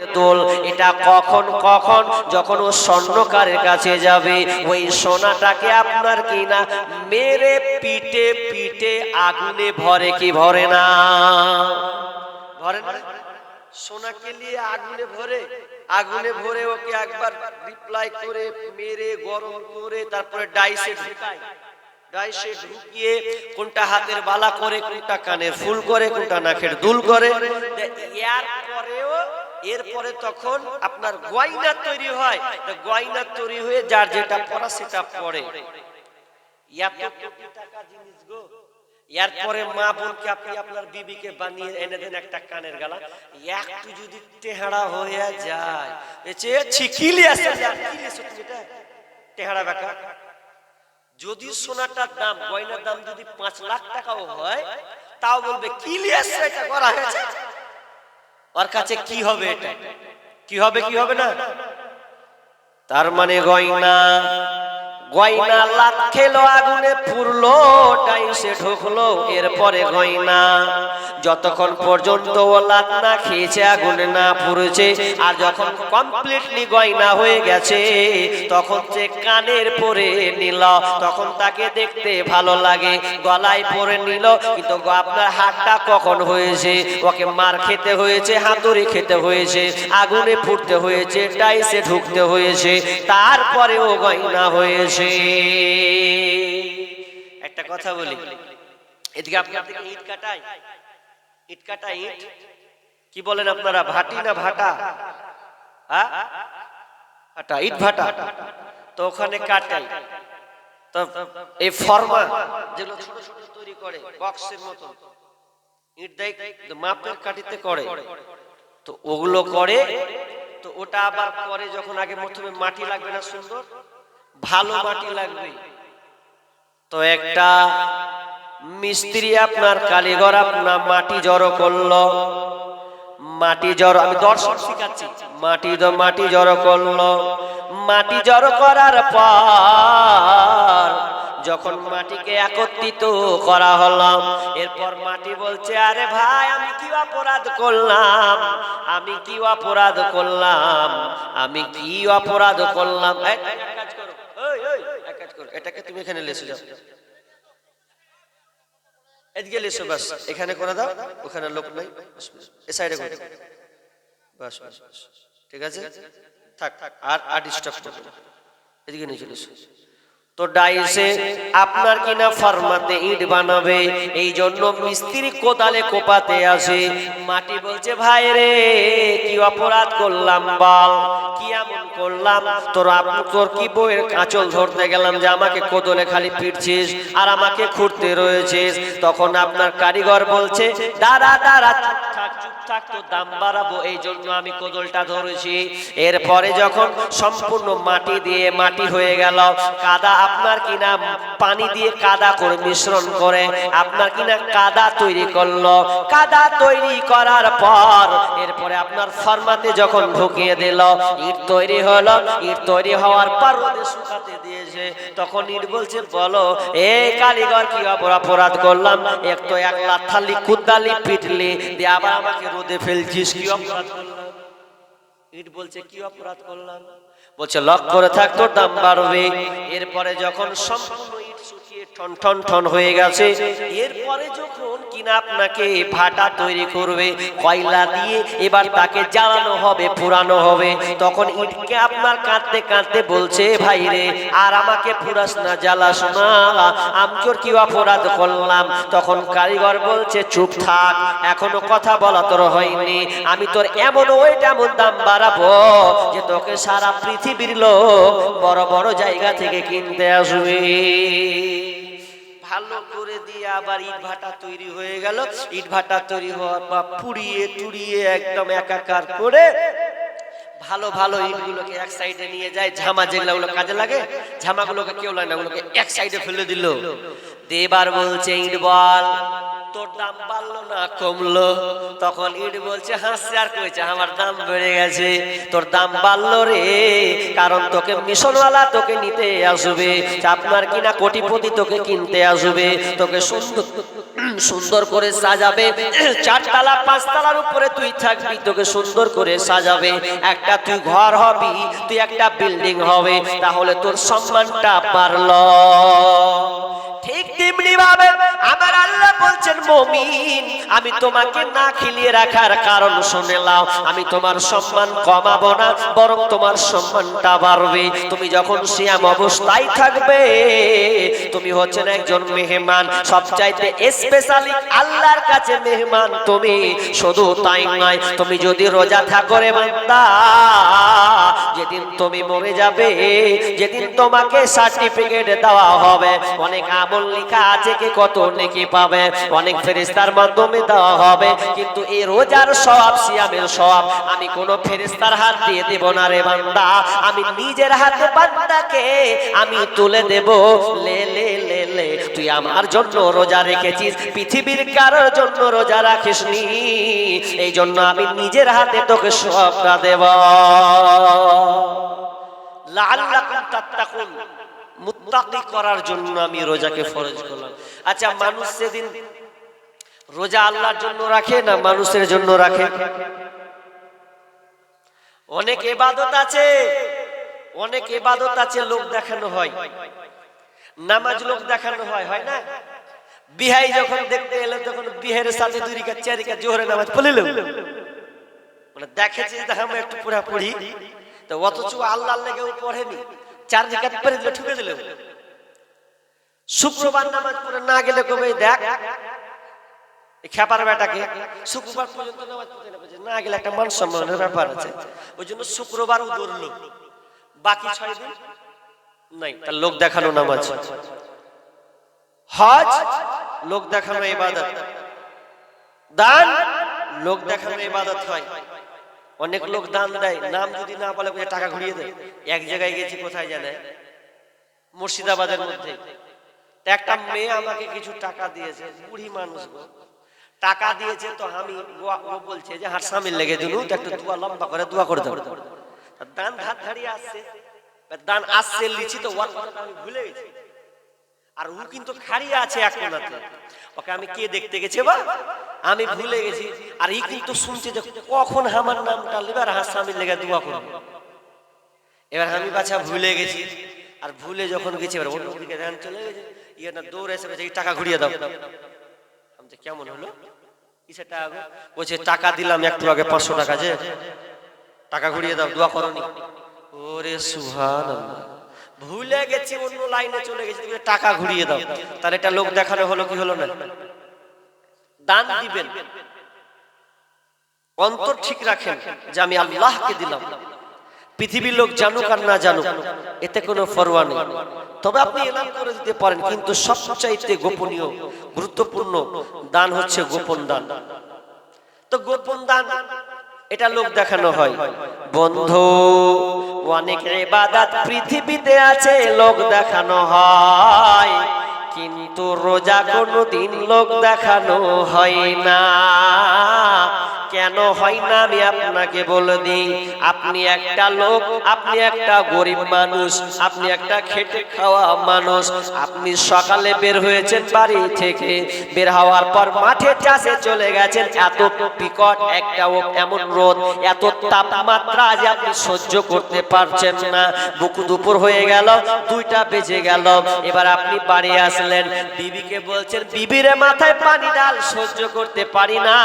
দোল এটা কখন কখন? যখন ও স্বর্ণকারের কাছে যাবে, ওই সোনাটাকে আপনার কি না মেরে পিটে পিটে আগুনে ভরে কি ভরে না? ভরে সোনাকে নিয়ে আগুনে ভরে আগুনে ভরে ওকে একবার রিপ্লাই করে মেরে, গরম করে তারপরে ডাইসে ঢুকায়। ডাইসে ঢুকিয়ে কোনটা হাতের বালা করে, কোনটা কানের ফুল করে, কোনটা নাকের দুল করে। এর পরেও এরপরে তখন আপনার গয়না তৈরি হয়। গয়না তৈরি হয়ে যার যেটা পড়া সেটা পড়ে। এরপরে মা বোনকে আপনি আপনার বিবিকে বানিয়ে এনে দেন একটা কানের গালা। একটু যদি টেহারা হয়ে যায়। ছিকিলি কিলি টেহারা বেকা যদি সোনাটার দাম, গয়নার দাম যদি পাঁচ লাখ টাকাও হয়, তাও বলবে, কি লিয়াছে এটা? করা হয়েছে। ওর কাছে কি হবে এটা? কি হবে? কি হবে না? তার মানে গয়না গয়না লাখ খেলো, আগুনে পুরলো টাইসে ঢুকলো, এরপরে গয়না। যতক্ষণ পর্যন্ত ও লাত না খেয়েছে, আগুনে না পুড়েছে, আর যখন কমপ্লিটলি গয়না হয়ে গেছে, তখন সে কানের পরে নিল, তখন তাকে দেখতে ভালো লাগে, গলায় পরে নিল, কিন্তু আপনার হাতটা কখন হয়েছে? ওকে মার খেতে হয়েছে, হাতুড়ি খেতে হয়েছে, আগুনে ফুটতে হয়েছে টাইসে ঢুকতে হয়েছে, তারপরেও গয়না হয়েছে। একটা কথা বলি। এদিকে আপনার দিকে ইট কাটায় ইট কাটা ইট? কি বলেন আপনারা, ভাটি না ভাটা? হ্যাঁ? ভাটা, ইট ভাটা। তো ওখানে কাটাই। তো এই ফর্মা যেগুলো ছোট ছোট তৈরি করে, বক্সের মতো ইট দেয় মাপের কাটিতে করে। তো ওগুলো করে, তো ওটা আবার করে যখন আগে প্রথমে মাটি লাগবে না সুন্দর ভালো মাটি লাগবে। তো একটা মিস্ত্রি আপনার কারিগর আপনার মাটি জড়ো করল। মাটি জড়ো, আমি দর্শন শিখাচ্ছি। মাটি মাটি জড়ো করল। মাটি জড়ো করার পর যখন মাটিকে একত্রিত করা হলাম এরপর মাটি বলছে, আরে ভাই, আমি কি অপরাধ করলাম? আমি কি অপরাধ করলাম? আমি কি অপরাধ করলাম এই, এক কাজ করো ওই, ওই, এক কাজ করো এটাকে তুমি এখানে লেসে যাও। এদিকে লেসো বাস। এখানে করে দাও ওখানে লোক নাই। এ সাইডে করে বাস বাস। ঠিক আছে? থাক আর আর ডিস্টার্ব করো। এদিকে নিয়ে চলে এসো। তো ডাইসে আপনার কিনা ফার্মাতে ইট বানাবে? এই জন্য মিস্ত্রি কোদালে কোপাতে আসে। মাটি বলছে, ভাই রে, কি অপরাধ করলাম বল? কি এমন করলাম? তোর তোর কি বইয়ের কাঁচল ধরতে গেলাম যে আমাকে কোদলে খালি পিটছিস আর আমাকে খুঁড়তে রয়েছিস? তখন আপনার কারিগর বলছে, দাঁড়া দাঁড়া, চুপ থাক চুপ থাক তো দাম বাড়াবো। এই জন্য আমি কোদলটা ধরেছি। এরপরে যখন সম্পূর্ণ মাটি দিয়ে মাটি হয়ে গেল, কাদা আপনার কিনা পানি দিয়ে কাদা করে মিশ্রণ করে, আপনার কিনা কাদা তৈরি করল। কাদা তৈরি করার পর এরপরে আপনার ফরমাতে যখন ঢুকিয়ে দিল, ইট তৈরি হলো। ইট তৈরি হওয়ার পর শুকাতে দিয়েছে। তখন ইট বলছে, বলো এই কারিগর কি অপরাধ করলাম। এক তো এক লাথালি কুদালি পিটলি, দিয়ে আবার আমাকে রোদে ফেলছিস, কি অপরাধ করলাম? ইট বলছে, কি অপরাধ করলাম? বলছে লক করে থাক তোর দাম বাড়বে। এরপরে যখন সম্পূর্ণ ঠন ঠন ঠন হয়ে গেছে। এরপরে যখন কিনা আপনাকে ভাটা তৈরি করবে, কয়লা দিয়ে এবার তাকে জ্বালানো হবে, পুরানো হবে, তখন ইটকে আপনার কাঁদতে কাঁদতে বলছে, ভাই রে, আর আমাকে পুরাস না, জ্বালাস না। আমি তোর কি অপরাধ করলাম? তখন কারিগর বলছে, চুপ থাক, এখনও কথা বলা তোর হয়নি। আমি তোর এমন ওইট এমন দাম বাড়াবো যে তোকে সারা পৃথিবীর লোক বড় বড় জায়গা থেকে কিনতে আসবে। ভালো করে দিয়ে আবার ইট ভাটা তৈরি হয়ে গেল। ইট ভাটা তৈরি হওয়ার পর পুড়িয়ে টুড়িয়ে একদম একাকার করে ভালো ভালো ইটগুলোকে এক সাইডে নিয়ে যায়। ঝামা যেগুলো কাজে লাগে, ঝামাগুলোকে কেউ লাগে না, ওগুলোকে এক সাইডে ফেলে দিল। দেবার বলছে, ইট বল। তোর দাম বাড়লো না, কমলো। তখন ইট বলছে, হাসছে, আর কইছে, আমার দাম বেড়ে গেছে, তোর দাম বাড়লো রে, কারণ তোকে মিশনওয়ালা তোকে নিতে আসবে, আপনার কিনা কোটিপতি তোকে কিনতে আসবে, তোকে সুন্দর সুন্দর করে সাজাবে, চারতলা, পাঁচতলার উপরে তুই থাকবি, তোকে সুন্দর করে সাজাবে, একটা তুই ঘর হবি, তুই একটা বিল্ডিং হবে, তাহলে তোর সম্মানটা পারল তেমনি ভাবে আমার আল্লাহ বলছেন, মমিন, আমি তোমাকে না খিলিয়ে রাখার কারণ শুনে লাও আমি তোমার সম্মান কমাবো না, বরং তোমার সম্মানটা বাড়বে। তুমি যখন সিয়াম অবস্থায় থাকবে, তুমি হচ্ছেন একজন মেহমান। সবচাইতে স্পেশালি আল্লাহর কাছে মেহমান তুমি। শুধু তাই নয়, তুমি যদি রোজা থাকো রে বান্দা, যেদিন তুমি মরে যাবে, যেদিন তোমাকে সার্টিফিকেট দেওয়া হবে, অনেক আমল লেখা কে কত নেকি পাবে? অনেক ফেরেস্তার মাধ্যমে দেওয়া হবে। কিন্তু এই রোজার সিয়ামের আমি কোন হাত দিয়ে দেব না রে বান্দা। আমি নিজের হাতে বান্দাকে আমি তুলে দেব। লে লে লে লে, তুই আমার জন্য রোজা রেখেছিস, পৃথিবীর কারোর জন্য রোজা রাখিসনি। এই জন্য আমি নিজের হাতে তোকে সবটা দেব। লাআল্লাকুম তাত্তাকুন। মুত্তাকি করার জন্য আমি রোজাকে ফরজ করলাম। আচ্ছা মানুষ সেদিন রোজা আল্লাহর জন্য রাখে না মানুষের জন্য রাখে? অনেক এবাদত আছে, অনেক এবাদত আছে, লোক দেখানো হয়। নামাজ লোক দেখানো হয় হয় না? বিহাই যখন দেখতে এলো, তখন বিহের সাথে দুই রিকা চার রিকা জোহরে নামাজ পড়িল মানে দেখেছি আমি একটু পুরা পড়ি তো অথচ আল্লাহ লেগেও পড়েনি। চার পড়ে দিলে ঠুকে দিল। শুক্রবার নামাজ পড়ে না গেলে কবে দেখ? খেপার বেটাকে শুক্রবার পর্যন্ত নামাজ পড়তে না গেলে একটা মান সম্মানের ব্যাপার আছে। ওই জন্য শুক্রবারও ধরলো বাকি ছয় দিন নাই, তার লোক দেখানো নামাজ। হজ, লোক দেখানো ইবাদত। দান, লোক দেখানো ইবাদত হয়। অনেক লোক দান দেয়। নাম যদি না বলে টাকা ঘুরিয়ে দেয়? এক জায়গায় গেছি কোথায় জানে? মুর্শিদাবাদের মধ্যে। একটা মেয়ে আমাকে কিছু টাকা দিয়েছে। বুড়ি মানুষ গো। টাকা দিয়েছে তো আমি ও- বলছে যে হার স্বামীর লেগে দিলু একটু দোয়া লম্বা করে দোয়া করে তা দান ধার ধারিয়ে আসছে। দান আসছে লিচি তো ওয়ার আমি ভুলে গেছি। আর ও কিন্তু খাড়িয়ে আছে এক কোনাতে। ওকে আমি কে দেখতে গেছি বা? আমি ভুলে গেছি। আর ই কিন্তু শুনছে যে কখন আমার নামটা লিবার হার স্বামীর লেগে দোয়া করবে। এবার আমি বাছা ভুলে গেছি। আর ভুলে যখন গেছি এবার অন্যদিকে ধ্যান চলে গেছে। ইয়ে না দৌড়ে এসে বলছে, টাকা ঘুরিয়ে দাও। আমি বলছি, কেমন হলো? কিসের টাকা? বলছে টাকা দিলাম একটু আগে পাঁচশো টাকা যে। টাকা ঘুরিয়ে দাও দোয়া করনি। ওরে সুহান ভুলে গেছি, অন্য লাইনে চলে গেছি, তুমি টাকা ঘুরিয়ে দাও। তার এটা লোক দেখানো হলো, কি হলো না? দান দিবেন। অন্তর ঠিক রাখেন যে আমি আল্লাহকে দিলাম। পৃথিবীর লোক জানুক আর না জানুক, এতে কোনো ফরোয়া নেই। তবে আপনি এলান করে দিতে পারেন, কিন্তু সবচাইতে গোপনীয়, গুরুত্বপূর্ণ দান হচ্ছে গোপন দান। তো গোপন দান এটা লোক দেখানো হয়। বন্ধু, অনেক ইবাদত পৃথিবীতে আছে, লোক দেখানো হয়। কিন্তু রোজা কোনো দিন লোক দেখানো হয় না। কেন হয় না আমি আপনাকে বলে দিই? আপনি একটা লোক, আপনি একটা গরিব মানুষ, আপনি একটা খেটে খাওয়া মানুষ। আপনি সকালে বের হয়েছেন বাড়ি থেকে। বের হওয়ার পর মাঠে চাষে চলে গেছেন। এত বিকট একটা এমন রোদ, এত তাপমাত্রা যে আপনি সহ্য করতে পারছেন না। বুকু দুপুর হয়ে গেল, দুইটা বেজে গেল। এবার আপনি বাড়ি আসলেন। বিবিকে বলছেন, বিবিরে মাথায় পানি ডাল সহ্য করতে পারি না।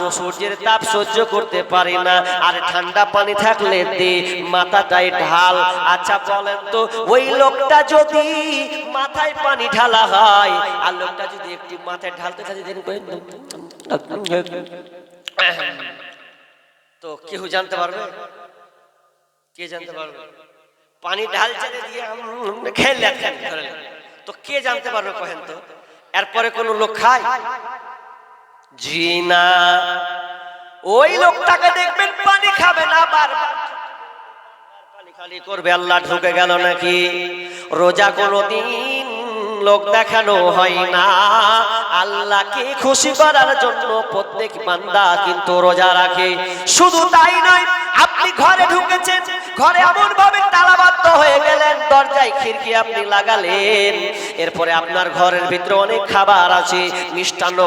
রো- সূর্যের তাপ সহ্য করতে পারি না। আর ঠান্ডা পানি থাকলে দে মাথাটাই ঢাল। আচ্ছা বলেন তো, ওই লোকটা যদি মাথায় পানি ঢালা হয়, আর লোকটা যদি একটু মাথায় ঢালতে থাকে তো কেউ জানতে পারবে? কে জানতে পারবে? পানি ঢালছে রে দিয়ে খেলে তো কে জানতে পারবে কহেন তো? এরপরে কোন লোক খায়? জি না। ওই লোকটাকে দেখবেন পানি খাবে না বারবার পানি খালি করবে, আল্লাহ ঢুকে গেল নাকি? রোজা কোনোদিন লোক দেখানো হয় না। আল্লাহকে খুশি করার জন্য প্রত্যেক বান্দা কিন্তু রোজা রাখে। শুধু তাই নয়, আপনি ঘরে ঢুকেছেন, ঘরে এমন ভাবে এরপরে মিষ্টান্ন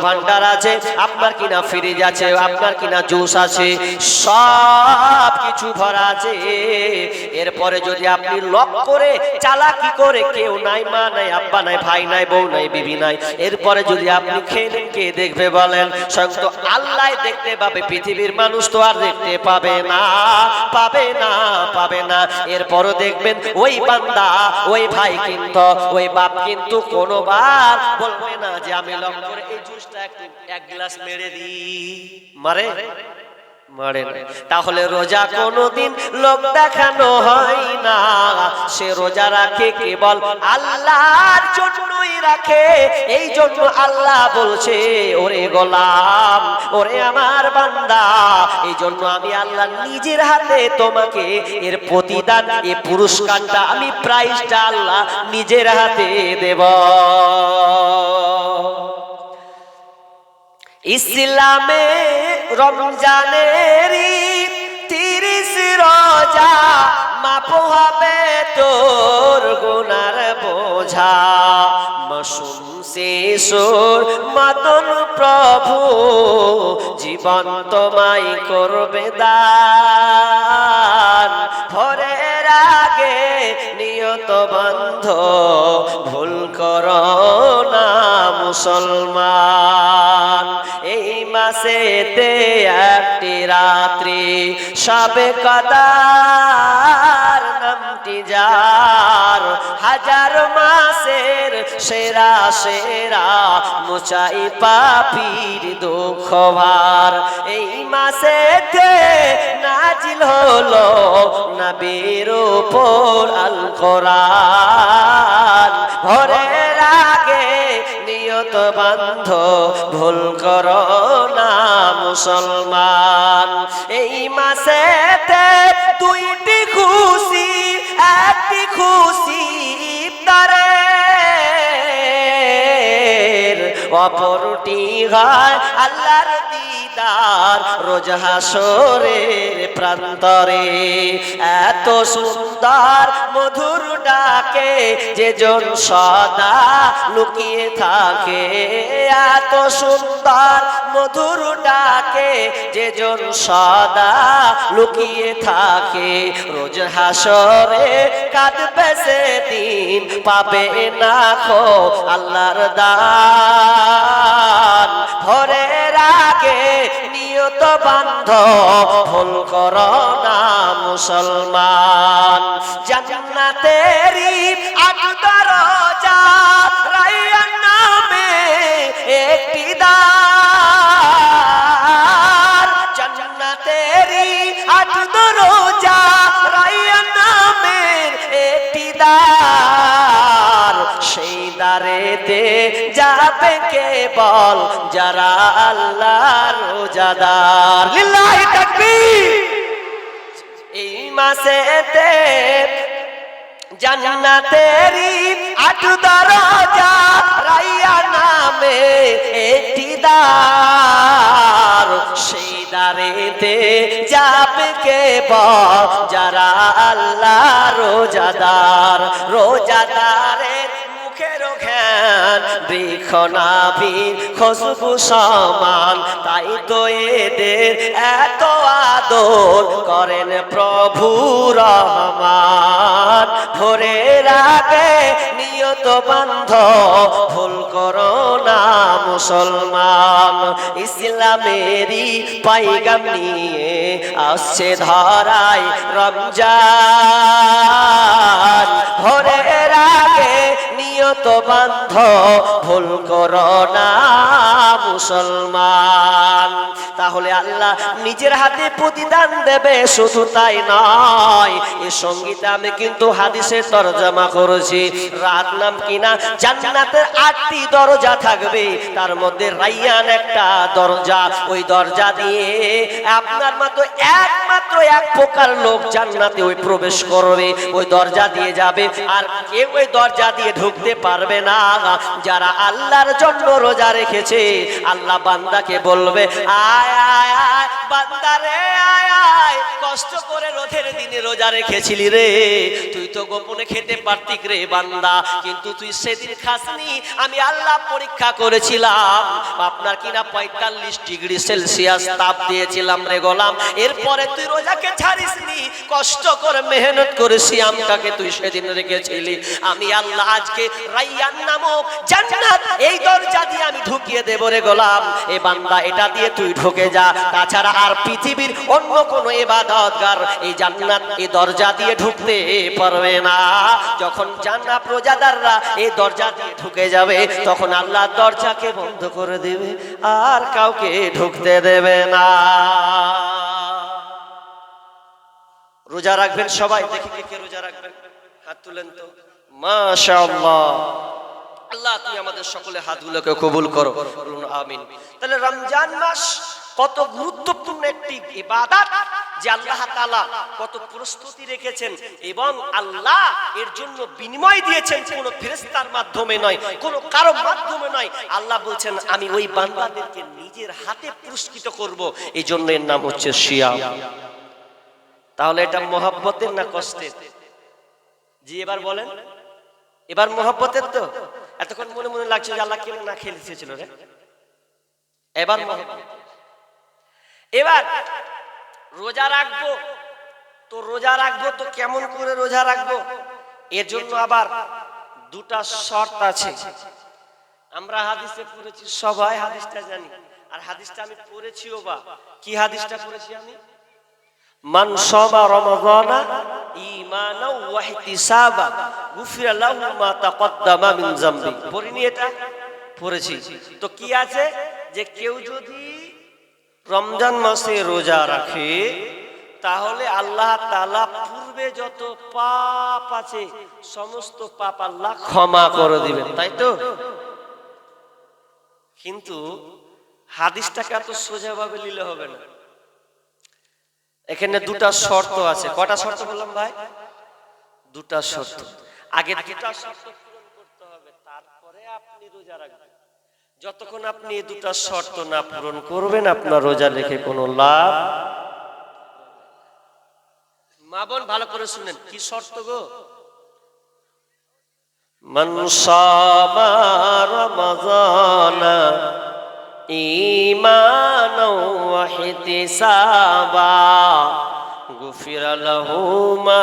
আছে, আপনার ফ্রিজ আছে, আপনার জুস আছে, সব কিছু ভরা আছে। এরপরে যদি আপনি লক করে, চালাকি করে, কেউ নাই, মা নাই, আব্বা নাই, ভাই নাই, বউ নাই, বিবি নাই, এরপরে যদি আপনি খেয়ে কে দেখবে বলেন? স্বয়ং তো আল্লাহ দেখতে পাবে, পৃথিবীর মানুষ তো আর দেখতে পাবে না পাবে না পাবে না। এরপরও দেখবেন ওই বান্দা, ওই ভাই কিন্তু, ওই বাপ কিন্তু কোনোবার বলবে না যে আমি লক্ষ্য করে এই জুসটা এক গ্লাস মেরে দিই। মারে? তাহলে রোজা কোনোদিন লোক দেখানো হয় না। সে রোজা রাখে কেবল আল্লাহর জন্যই রাখে। এই জন্য আল্লাহ বলছে, ওরে গোলাম, ওরে আমার বান্দা, এই জন্য আমি আল্লাহ নিজের হাতে তোমাকে এর প্রতিদান, এ পুরস্কারটা আমি প্রাইজটা আল্লাহ নিজের হাতে দেব। ইসলামে রমজানের তিরিশ রোজা মাপ হবে তোর গুনার বোঝা। মশুম শিশুর মতন প্রভু, জীবন তোমায় করবে দান। ভোরের আগে নিয়ত বন্ধ। ভুল কর না মুসলমান। এই মাসে তে একটি রাত্রি সবে কদার নামটি যার। হাজার মাসের সেরা সেরা, মোচাই পাপির দুঃখবার এই মাসেতে নাজিল হলো নবীর উপর আল কোরআন আগে নিয়ত বান্ধ, ভুল কর না মুসলমান। এই মাসেতে দুইটি খুশি, একটি খুশি ইফতারে অপরটি হয় আল্লাহর দিদার রোজ হাসরের প্রান্তরে। এত সুন্দর মধুর ডাকে যে জন সদা লুকিয়ে থাকে। এত সুন্দর মধুর ডাকে যে জন সদা লুকিয়ে থাকে। রোজ হাসরে কাঁদবে সেদিন, পাবে না খো আল্লাহর দান ভোরের আগে নিয়ত বান্ধ ভুল কর না মুসলমান। জান্নাতেরি আট দরজা একটি দ্বারেতে যাবে কেবল যারা আল্লাহ রোজাদার। লিল্লাহি তাকবীর। এই মাসেতে জান্নাতেরি আট দরজা রাইয়া নামে একটি দ্বার। সেই দ্বারেতে যাবে কেবল যারা আল্লাহ রোজাদার ঘ্যান বৃক্ষ নাভির খুশবু সমান, তাই তো এদের এত আদর করেন প্রভু রহমান। ভোরের আগে নিয়ত বান্ধ, ভুল করো না মুসলমান। ইসলামেরই পাইগাম নিয়ে আসছে ধরায় রমজান। ভোরের আগে নিয়ত বান্ধ, ভুল করো না মুসলমান। তাহলে আল্লাহ নিজের হাতে প্রতিদান দেবে, শুধু তাই নয় এই সঙ্গীতে আমি কিন্তু হাদিসের তরজমা করেছি। রাত নাম কিনা? জান্নাতের আটটি দরজা থাকবে, তার মধ্যে রাইয়ান একটা দরজা। ওই দরজা দিয়ে আপনার মতো একমাত্র এক প্রকার লোক জান্নাতে ওই প্রবেশ করবে। ওই দরজা দিয়ে যাবে, আর কেউ ওই দরজা দিয়ে ঢুকতে পারবে না। যারা আল্লাহর জন্য রোজা রেখেছে, আল্লাহ বান্দাকে বলবে, আয় আয় আয় বান্দারে আয় আয়। কষ্ট করে রোধের দিনে রোজা রেখেছিলি রে। তুই তো গোপনে খেতে পারতিক রে বান্দা। কিন্তু তুই সেদিন খাসনি, আমি আল্লাহ পরীক্ষা করেছিলাম। আপনার কিনা পঁয়তাল্লিশ ডিগ্রি সেলসিয়াস তাপ দিয়েছিলাম রে গোলাম। এরপরে তুই রোজাকে ছাড়িসনি, কষ্ট করে মেহনত করে সিয়ামটাকে তুই সেদিন রেখেছিলি। আমি আল্লাহ আজকে রাইয়ান নামক জান্নাত, এই দরজা দিয়ে আমি ঢুকিয়ে দেব রে গোলাম। এ বান্দা, এটা দিয়ে তুই ঢুকে যা। তাছাড়া আর পৃথিবীর অন্য কোনো ইবাদতগার এই জান্নাত, এই দরজা দিয়ে ঢুকতে পারবে না। যখন জান্নাত রোজাদাররা এই দরজা দিয়ে ঢুকে যাবে, তখন আল্লাহ দরজাকে বন্ধ করে দেবে, আর কাউকে ঢুকতে দেবে না। রোজা রাখবেন সবাই? দেখি কে রোজা রাখবেন। হাত তুলেন তো। মাশাআল্লাহ। আল্লাহ তুমি আমাদের সকলে হাতগুলোকে কবুল করো। আমিন। তাহলে রমজান মাস কত গুরুত্বপূর্ণ একটি ইবাদত যে আল্লাহ তাআলা কত প্রস্তুতি রেখেছেন এবং আল্লাহ এর জন্য বিনিময় দিয়েছেন কোন ফেরেশতার মাধ্যমে নয়, কোন কারও মাধ্যমে নয়। আল্লাহ বলছেন, আমি ওই বান্দাদেরকে নিজের হাতে পুরস্কৃত করব। এই জন্য এর নাম হচ্ছে সিয়াম তাহলে এটা মহাব্বতের না কষ্টের? জি, এবার বলেন। এবার মহাব্বতের তো। এতক্ষণ মনে মনে লাগছে যে আল্লাহ কেন না খেয়ে দিয়েছিল রে? এবার মহব্বত। এবার রোজা রাখব, তো রোজা রাখব, তো কেমন করে রোজা রাখব? এর জন্য আবার দুটা শর্ত আছে। আমরা হাদিসে পড়েছি, সবাই হাদিসটা জানি। আর হাদিসটা আমি পড়েছিও বা? কি হাদিসটা পড়েছি আমি? মান সামা রমাদানা ঈমানাও ওয়া ইহতিসাবা, গুফিরা লাহু মা তাকদ্দামা মিন যামবি। পড়িনি এটা? পড়েছি। তো কি আছে? যে কেউ যদি রমজান মাসে রোজা রাখে, তাহলে আল্লাহ তাআলা পূর্বে যত পাপ আছে, সমস্ত পাপ আল্লাহ ক্ষমা করে দিবেন, তাই তো? কিন্তু হাদিসটাকে এত সোজাভাবে নিলে হবে না। এখানে দুটা শর্ত আছে। কটা শর্ত বললাম ভাই? দুটা শর্ত। আগে দুটা শর্ত পূরণ করতে হবে, তারপরে আপনি রোজা রাখবেন। যতক্ষণ আপনি এই দুটা শর্ত না পূরণ করবেন আপনার রোজা রেখে কোনো লাভ মা বল ভালো করে শুনেন কি শর্ত গো? মনসামা ইমান গুফিরা মা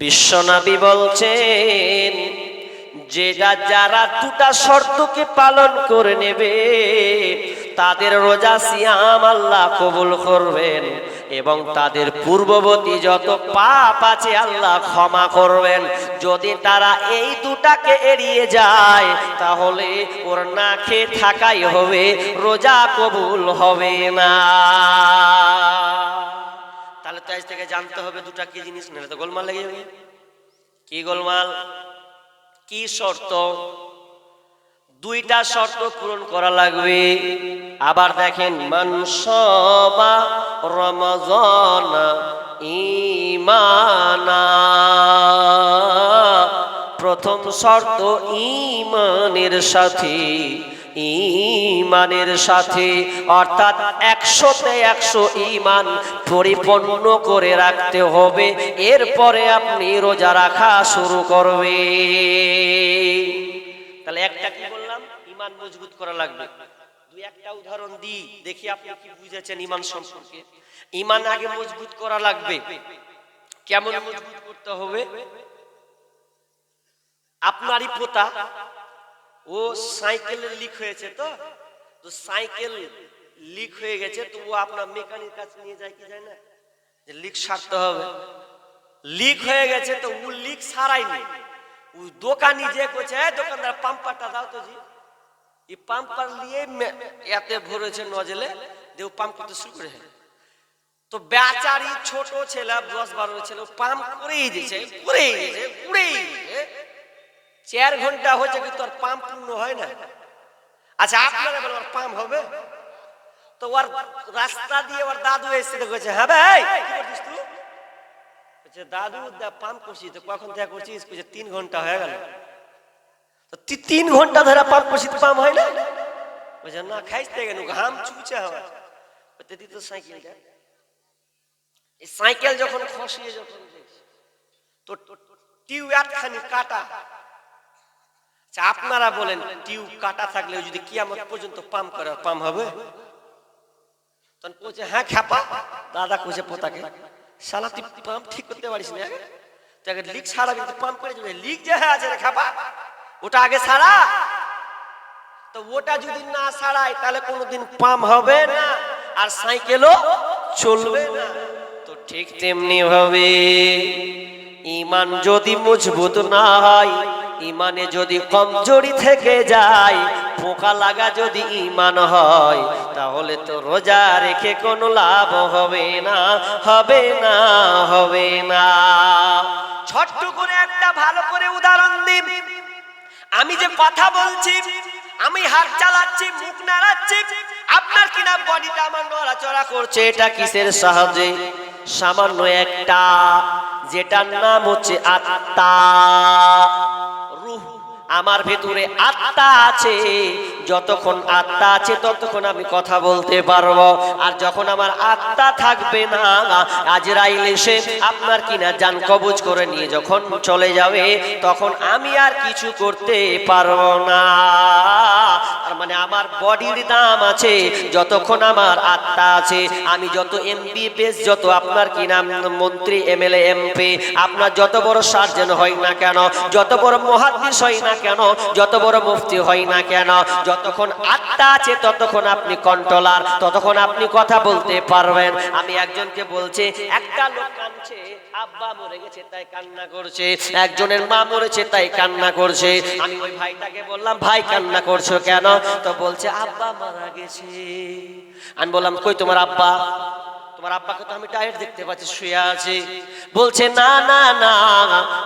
বিশ্বনবী বলছেন যেটা যারা দুটা শর্তকে পালন করে নেবে, তাদের রোজা সিয়াম আল্লাহ কবুল করবেন এবং তাদের পূর্ববর্তী যত পাপ আছে আল্লাহ ক্ষমা করবেন। যদি তারা এই দুটাকে এড়িয়ে যায়, তাহলে ওর না খেয়ে থাকাই হবে, রোজা কবুল হবে না। আজ থেকে জানতে হবে দুটা কি জিনিস নিলে তো গোলমাল লেগে যাবে। কি গোলমাল? কি শর্ত? দুইটা শর্ত পূরণ করা লাগবে। আবার দেখেন মানসবা রমজান ইমানা প্রথম শর্ত ইমানের সাথে। ইমানের সাথে, অর্থাৎ একশোতে একশো ইমান পরিপূর্ণ করে রাখতে হবে, এরপরে আপনি রোজা রাখা শুরু করবে তাহলে একটা কি বললাম? ইমান মজবুত করা লাগবে। দুই একটা উদাহরণ দিই, দেখি আপনি কি বুঝেছেন ইমান সম্পর্কে। ইমান আগে মজবুত করা লাগবে। কেমন মজবুত করতে হবে? আপনারই পোতা ও সাইকেলের লিক হয়েছে তো? তো সাইকেল লিক হয়ে গেছে তো ও আপনার মেকানিক কাছে নিয়ে যায় কি যায় না? যে লিক সারতে হবে। লিক হয়ে গেছে, তো ও লিক সারাইনি ও দোকানি যে করছে "এই দোকানদার পাম্পারটা দাও তো জি। এই পাম্পার নিয়ে এতে ভরেছে নজলে দেও পাম্প করতে শুরু করে। তো বেচারি ছোট ছেলে, দশ বারো ছেলে পাম্প করেই দিয়েছে করেই দিয়েছে, করেই চার ঘণ্টা হচ্ছে কিন্তু আর পাম্প পূর্ণ হয় না। আচ্ছা আপনারা বলেন পাম্প হবে? তো ওর রাস্তা দিয়ে ওর দাদু এসে দেখেছে হ্যাঁ ভাই কি করছিস তুই? দাদু পাম্প করছি। তো কখন থেকে করছিস বলছে তিন ঘণ্টা হয়ে গেল। তো তি- তিন ঘণ্টা ধরে পাম্প করছি, তো পাম্প হয় না? বলছে, না খাইতে গেল ঘাম চুচে হবে বলতে দি তো সাইকেলটা এই সাইকেল যখন খসিয়ে যখন তো টিউ একখানি কাটা। আচ্ছা আপনারা বলেন টিউ কাটা থাকলে যদি কিয়ামত পর্যন্ত পাম্প করে, পাম্প হবে? তখন বলছে হ্যাঁ খ্যাপা। দাদা কোচে পোতাকে, শালা, তুই পাম্প ঠিক করতে পারিস না তাকে লিক ছাড়া কিন্তু পাম্প করে যাবে লিক যে হ্যাঁ আছে রে খ্যাপা, ওটা আগে ছাড়া তো ওটা যদি না ছাড়াই তাহলে কোনোদিন পাম্প হবে না, আর সাইকেলও চলবে না। তো ঠিক তেমনি ভাবে, ইমান যদি মজবুত না হয় ইমানে যদি কমজোরি থেকে যায়, পোকা লাগা যদি ইমান হয়, তাহলে তো রোজা রেখে কোনো লাভ হবে না হবে না হবে না। ছোট্ট করে একটা ভালো করে উদাহরণ দিন। আমি যে কথা বলছি, আমি হাত চালাচ্ছি, মুখ নাড়াচ্ছি, আপনার কিনা বডিটা আমার নড়াচড়া করছে, এটা কিসের সাহায্যে? সামান্য একটা, যেটার নাম হচ্ছে আত্মা। আমার ভেতরে আত্মা আছে। যতক্ষণ আত্মা আছে ততক্ষণ আমি কথা বলতে পারব। আর যখন আমার আত্মা থাকবে না, আজরাইল এসে আপনার কিনা যান কবজ করে নিয়ে যখন চলে যাবে, তখন আমি আর কিছু করতে পারব না। আর মানে আমার বডির দাম আছে, যতক্ষণ আমার আত্মা আছে, আমি যত এমবিবিএস যত আপনার কি নাম মন্ত্রী এমএলএ এমপি আপনার যত বড় সার্জন হয় না কেন, যত বড় মহাদিস হয় না কেন, যত বড় মুফতি হয় না কেন যতক্ষণ আত্মা আছে, ততক্ষণ আপনি কন্ট্রোলার ততক্ষণ আপনি কথা বলতে পারবেন। আমি একজনকে বলছি, একটা লোক কাঁদছে, আব্বা মরে গেছে, তাই কান্না করছে। একজনের মা মরেছে, তাই কান্না করছে। আমি ওই ভাইটাকে বললাম, ভাই, কান্না করছ কেন? তো বলছে, আব্বা মারা গেছে। আমি বললাম, কই তোমার আব্বা? তোমার আব্বাকে তো আমি টায়ার দেখতে পাচ্ছি, শুয়ে আছে। বলছে, না না না,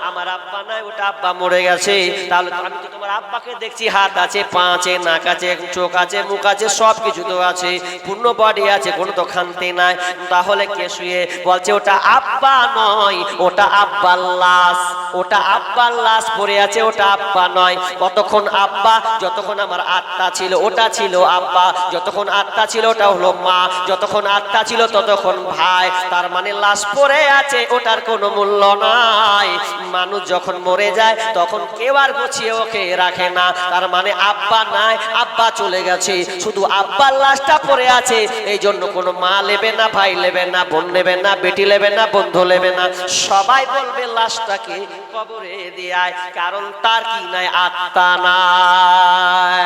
আমার আব্বা নাই, ওটা আব্বা মরে গেছে। তাহলে আমি তো তোমার আব্বাকে দেখছি, হাত আছে, পা আছে, নাক আছে, চোখ আছে, মুখ আছে সব কিছু তো আছে। পূর্ণ বডি আছে, কোনো তো খানতে নাই। তাহলে কে শুয়ে? বলছে, ওটা আব্বা নয়, ওটা আব্বার লাশ, ওটা আব্বার লাশ পড়ে আছে, ওটা আব্বা নয়। কতক্ষণ আব্বা, যতক্ষণ আমার আত্মা ছিল, ওটা ছিল আব্বা। যতক্ষণ আত্মা ছিল, ওটা হলো মা। যতক্ষণ আত্মা ছিল, ততক্ষণ ভাই, তার মানে লাশ পড়ে আছে, ওটার কোনো মূল্য নাই। মানুষ যখন মরে যায়, তখন কেউ আর গুছিয়ে ওকে রাখে না। তার মানে আব্বা নাই, আব্বা চলে গেছে। শুধু আব্বার লাশটা পড়ে আছে এই জন্য কোনো মা নেবে না, ভাই নেবে না, বোন নেবে না, বেটি নেবে না, বন্ধু নেবে না। সবাই বলবে লাশটাকে কবরে দেয় কারণ তার কি নাই, আত্মা নাই।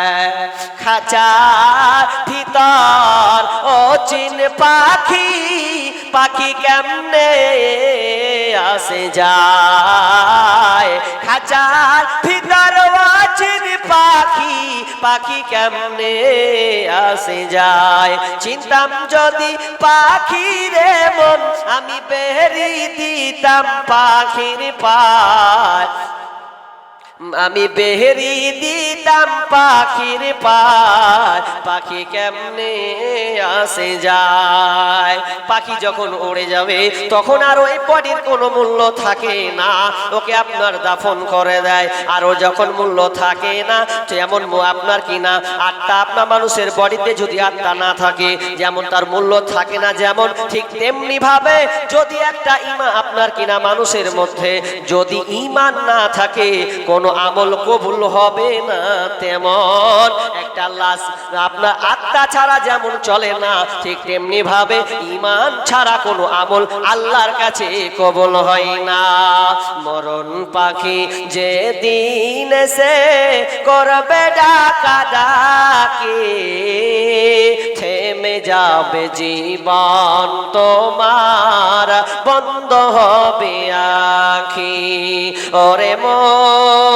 খাঁচার ভিতর ও চিন পাখি পাখি কেমনে আসে যায়? খাঁচার ভিতর চিন পাখি পাখি কেমনে আসে যায়? চিন্তাম যদি পাখি রে মন, আমি বেরি দিতাম পাখির পায়। আমি বেহেরি দিতাম পাখির পায়। পাখি কেমনে আসে যায়? পাখি যখন উড়ে যাবে, তখন আর ওই বডির কোনো মূল্য থাকে না। ওকে আপনার দাফন করে দেয়, আর ও যখন মূল্য থাকে না, যেমন আপনার কি না? আত্মা আপনার মানুষের বডিতে যদি আত্মা না থাকে, যেমন তার মূল্য থাকে না যেমন, ঠিক তেমনি ভাবে যদি একটা ইমা আপনার কিনা মানুষের মধ্যে, যদি ইমান না থাকে, কোনো আমল কবুল হবে না তেমন। একটা লাশ আপনার আত্মা ছাড়া যেমন চলে না, ঠিক তেমনি ভাবে ইমান ছাড়া কোনো আমল আল্লাহর কাছে কবুল হয় না। মরণ পাখি যে দিন সে করবে ডাকা ডাকে, থেমে যাবে জীবন তোমার, বন্ধ হবে আখি। ওরে মন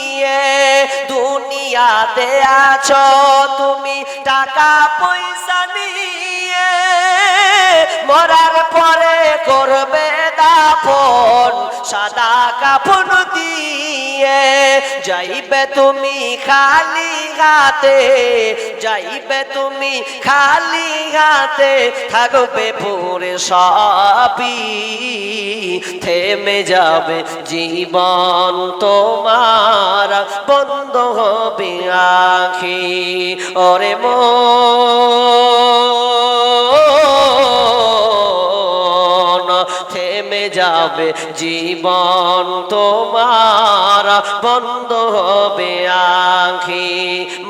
দুনিয়াতে আছো, তুমি টাকা পয়সা নিয়ে মরার পরে করবে দাফন, সাদা কাপড় দিয়ে যাইবে তুমি খালি হাতে যাইবে তুমি খালি হাতে, থাকবে পরে সবই, থেমে যাবে জীবন তোমার, বন্ধ হবে আখি, ওরে মন যাবে, জীবন তোমার বন্ধ হবে আখি।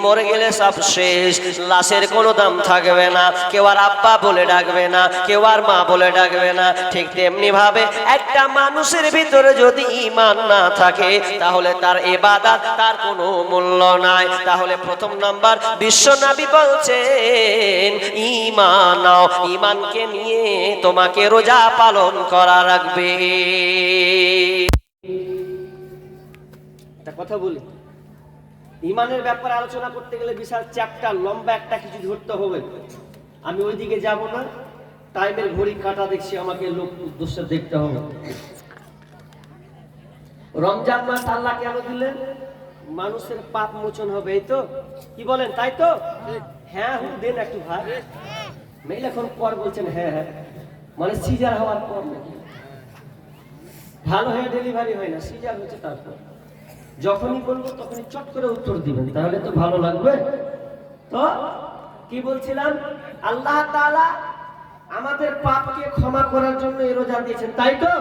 মরে গেলে সব শেষ, লাশের কোনো দাম থাকবে না। কেউ আর আব্বা বলে ডাকবে না, কেউ আর মা বলে ডাকবে না। ঠিক তেমনি ভাবে একটা মানুষের ভিতরে যদি ইমান না থাকে, তাহলে তার এবাদাত তার কোনো মূল্য নাই। তাহলে প্রথম নাম্বার বিশ্বনবী বলছেন ইমান ইমানকে নিয়ে তোমাকে রোজা পালন করা রাখবে একটা কথা বলি। ইমানের ব্যাপারে আলোচনা করতে গেলে বিশাল চ্যাপ্টার লম্বা একটা কিছু ধরতে হবে। আমি ওইদিকে যাব না। টাইমের ঘড়ি কাটা দেখছি আমাকে লোক উদ্দেশ্যে দেখতে হবে। রমজান মাস আল্লাহ কেন দিলেন? মানুষের পাপ মোচন হবে এই তো? কি বলেন তাই তো? হ্যাঁ হুঁ দেন একটু ভাই মেল এখন পর বলছেন হ্যাঁ হ্যাঁ। মানে সিজার হওয়ার পর নাকি? ভালো হয়ে ডেলিভারি হয় না, সিজার হচ্ছে তারপর। যখনই বলব তখনই চট করে উত্তর দিবেন, তাহলে তো ভালো লাগবে। তো কি বলছিলাম? আল্লাহ তাআলা আমাদের পাপকে ক্ষমা করার জন্য এই রোজা দিয়েছেন, তাই তো?